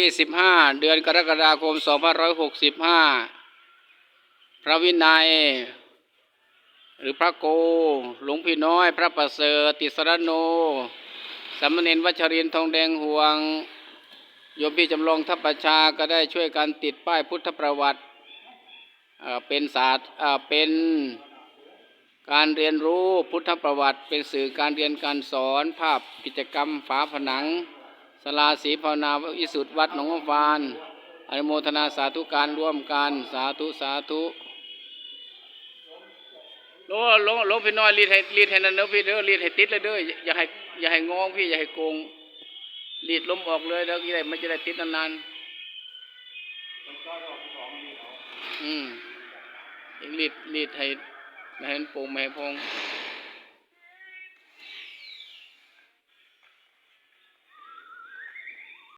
ยี่สิบห้าเดือนกรกฎาคมสองพันร้อยหกสิบห้าพระวินัย หรือพระโก หลวงพี่น้อย พระประเสริฐติสรโนสามเณรวัชรินทองแดงห่วง โยมพี่จำลองทัพประชาก็ได้ช่วยกันติดป้ายพุทธประวัติเป็นศาสตร์เป็นการเรียนรู้พุทธประวัติ เป็นสื่อการเรียนการสอนภาพกิจกรรมฝาผนัง สลาสีภาวนาวิสุทธิวัดหนองฟานอนุโมทนาสาธุการร่วมกันสาธุสาธุโลโลโลพี่น้อยรีดให้รีดให้นั่นเด้อพี่เด้อรีดให้ติดเลยเด้ออย่าให้อย่าให้งองพี่อย่าให้โกงรีดลมออกเลยแล้วกี่ได้มันจะได้ติดนานๆอืมยังรีดรีดให้ไม่ให้มันโป่งไม่ให้พอง